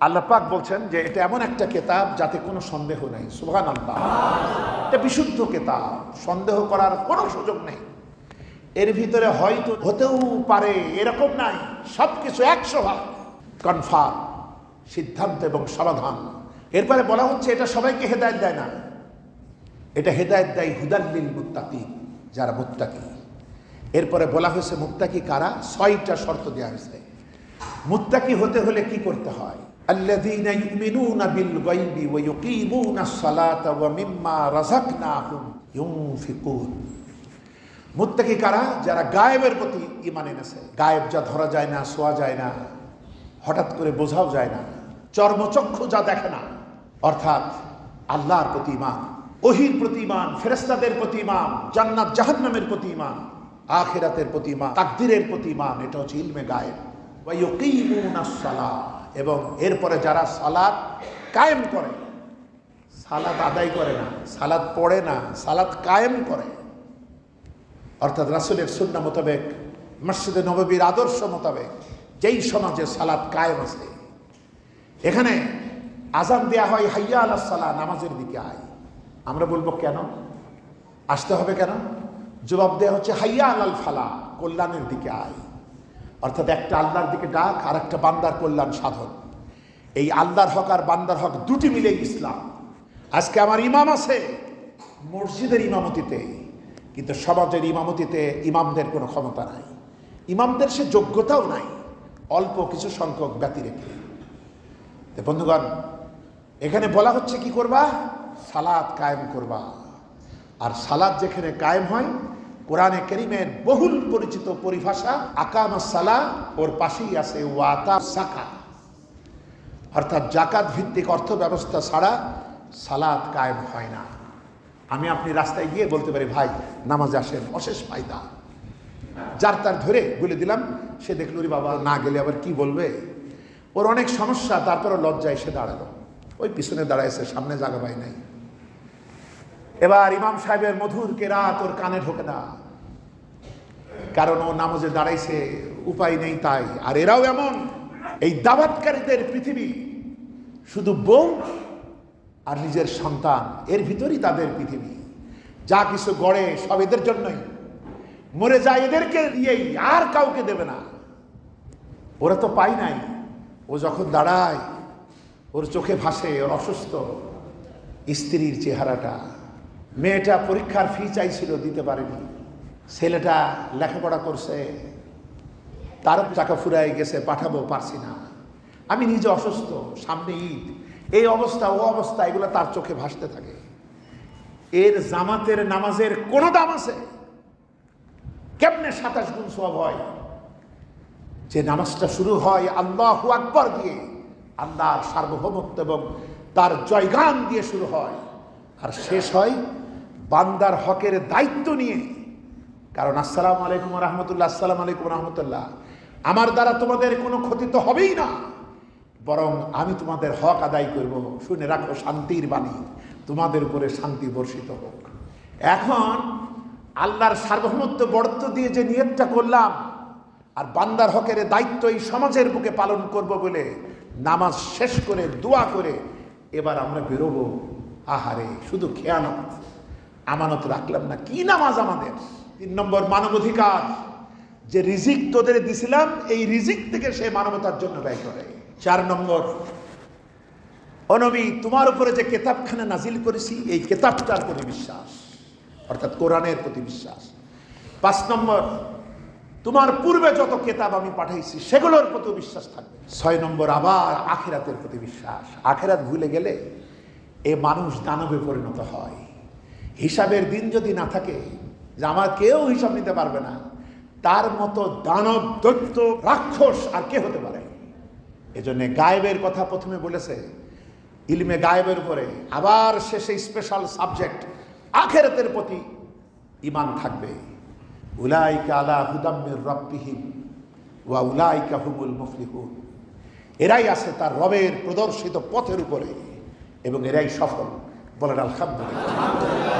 আল্লাহ পাক বলছেন যে এটা এমন একটা কেতাব যাতে কোনো সন্দেহ নেই। সুবহান আল্লাহ এটা বিশুদ্ধ কেতাব। সন্দেহ করার কোনো সুযোগ নেই। এর ভিতরে হয়তো হতেও পারে, এরকম নাই। সব কিছু একশো ভাগ কনফার্ম সিদ্ধান্ত এবং সমাধান। এরপরে বলা হচ্ছে এটা সবাইকে হেদায়ত দেয় না। এটা হেদায়ত দেয় হুদাল্লিল মুত্তাকি যারা মুত্তাকি। এরপরে বলা হয়েছে মুত্তাকি কারা? ছয়টা শর্ত দেওয়া হয়েছে। মুত্তাকি হতে হলে কি করতে হয়? الذين يؤمنون بالغيب ويقيمون الصلاة ومما رزقناهم ينفقون মুত্তাকি কারা? যারা গায়েবের প্রতি ইমান এনেছে। গায়েব যা ধরা যায় না, শোয়া যায় না, হঠাৎ করে বোঝাও যায় না, চর্মচক্ষু যা দেখে না, অর্থাৎ আল্লাহর প্রতি ইমান ওহির প্রতি ইমান ফেরেস্তাদের প্রতি ইমান জান্নাত জাহান্নামের প্রতি ইমান আখেরাতের প্রতি ইমান তাকদিরের প্রতি ইমান এটা হচ্ছে ইলমে গায়েব। ওয়াইয়ুকিমুনাস সালাহ এবং এরপরে যারা সালাদ কায়েম করে, সালাদ আদায় করে না, সালাদ পড়ে না, সালাদ কায়েম করে, অর্থাৎ রাসুলের সুন্না মোতাবেক, মসজিদে নববীর আদর্শ মোতাবেক যেই সমাজে সালাদ কায়েম আছে, এখানে আজান দেয়া হয়, হাইয়া আল্লাহ সালাহ, নামাজের দিকে আয়। আমরা বলব কেন? আসতে হবে কেন? জবাব দেওয়া হচ্ছে, হাইয়া আলাল ফালা কল্যাণের দিকে আয়। অর্থাৎ একটা আল্লাহর দিকে ডাক আর একটা বান্দার কল্যাণ সাধন। এই আল্লাহর হক আর বান্দার হক দুটি মিলেই ইসলাম। আজকে আমার ইমাম আছে, মসজিদের ইমামতিতে, কিন্তু সমাজের ইমামতিতে ইমামদের কোনো ক্ষমতা নাই। ইমামদের সে যোগ্যতাও নাই, অল্প কিছু সংখ্যক ব্যতি রেখে বন্ধুগণ, এখানে বলা হচ্ছে কি করবা? সালাদ কায়েম করবা। আর সালাদ যেখানে কায়েম হয় কোরআনে করিমের বহুল পরিচিত পরিভাষা, আকাম সালা ওর পাশেই আছে ওয়াতা সাকা। অর্থাৎ জাকাত ভিত্তিক অর্থ ব্যবস্থা ছাড়া সালাদ কায়েম হয় না। আমি আপনি রাস্তায় গিয়ে বলতে পারি, ভাই, নামাজ আসেন, অশেষ ফায়দা। যার তার ধরে বলে দিলাম, সে দেখল রে বাবা, না গেলে আবার কি বলবে? ওর অনেক সমস্যা তারপরে লজ্জায় সে দাঁড়াল। ওই পিছনে দাঁড়াইছে, সামনে জায়গা পাই নাই। এবার ইমাম সাহেবের মধুর কেরাত ওর কানে ঢোকে না। কারণ ও নামাজে দাঁড়াইছে, উপায় নেই তাই। আর এরাও এমন, এই দাবাতকারীদের পৃথিবী শুধু বউ আর নিজের সন্তান, এর ভিতরই তাদের পৃথিবী। যা কিছু গড়ে সব এদের জন্যই। মরে যায় এদেরকে দিয়েই আর কাউকে দেবে না। ওরা তো পাই নাই। ও যখন দাঁড়ায়, ওর চোখে ভাসে, ওর অসুস্থ স্ত্রীর চেহারাটা। মেয়েটা পরীক্ষার ফি চাইছিল, দিতে পারেনি। ছেলেটা লেখাপড়া করছে তারও টাকা ফুরাই গেছে, পাঠাবো, পারছি না। আমি নিজে অসুস্থ, সামনে ঈদ। এই অবস্থা, ও অবস্থা, এগুলো তার চোখে ভাসতে থাকে। এর জামাতের নামাজের কোনো দাম আছে? কেমনে সাতাশ গুণ সব হয়? যে নামাজটা শুরু হয় আল্লাহ আকবর দিয়ে, আল্লাহর সার্বভৌমত্ব এবং তার জয়গান দিয়ে শুরু হয়। আর শেষ হয় বান্দার হকের দায়িত্ব নিয়ে। কারণ আসসালাম আলাইকুম রহমতুল্লাহ, আসসালাম আলাইকুম রহমতুল্লাহ। আমার দ্বারা তোমাদের কোনো ক্ষতি তো হবেই না, বরং আমি তোমাদের হক আদায় করব। শুনে রাখো শান্তির বাণী, তোমাদের উপরে শান্তি বর্ষিত হোক। এখন আল্লাহর সার্বভৌমত্ব বর্ত দিয়ে যে নিয়তটা করলাম, আর বান্দার হকের দায়িত্ব এই সমাজের বুকে পালন করব বলে নামাজ শেষ করে দোয়া করে এবার আমরা বেরোবো। আহারে, শুধু খেয়ানত, আমানত রাখলাম না, কি নামাজ আমাদের? তিন নম্বর মানবাধিকার। যে রিজিক তোদের দিছিলাম, এই রিজিক থেকে সে মানবতার জন্য ব্যয় করে। চার নম্বর অনবী তোমার উপরে যে কেতাবখানা নাজিল করেছি, এই কেতাবটার প্রতি বিশ্বাস। অর্থাৎ কোরআনের প্রতি বিশ্বাস। পাঁচ নম্বর, তোমার পূর্বে যত কেতাব আমি পাঠাইছি, সেগুলোর প্রতি বিশ্বাস থাকবে। ছয় নম্বর, আবার আখেরাতের প্রতি বিশ্বাস। আখেরাত ভুলে গেলে এ মানুষ দানবে পরিণত হয়। হিসাবের দিন যদি না থাকে যে আমার কেউ হিসাব নিতে পারবে না। তার মতো দানব, দৈত্য, রাক্ষস আর কে হতে পারে? এজন্য গায়েবের কথা প্রথমে বলেছে, ইলমে গায়েবের উপরে আবার শেষে স্পেশাল সাবজেক্ট আখেরাতের প্রতি ইমান থাকবে। উলাইকা আলা হুদাম্মির রব্বিহিম ওয়া উলাইকা হুমুল মুফলিহুন। এরাই আছে তার রবের প্রদর্শিত পথের উপরে এবং এরাই সফল। বলেন আলহামদুলিল্লাহ।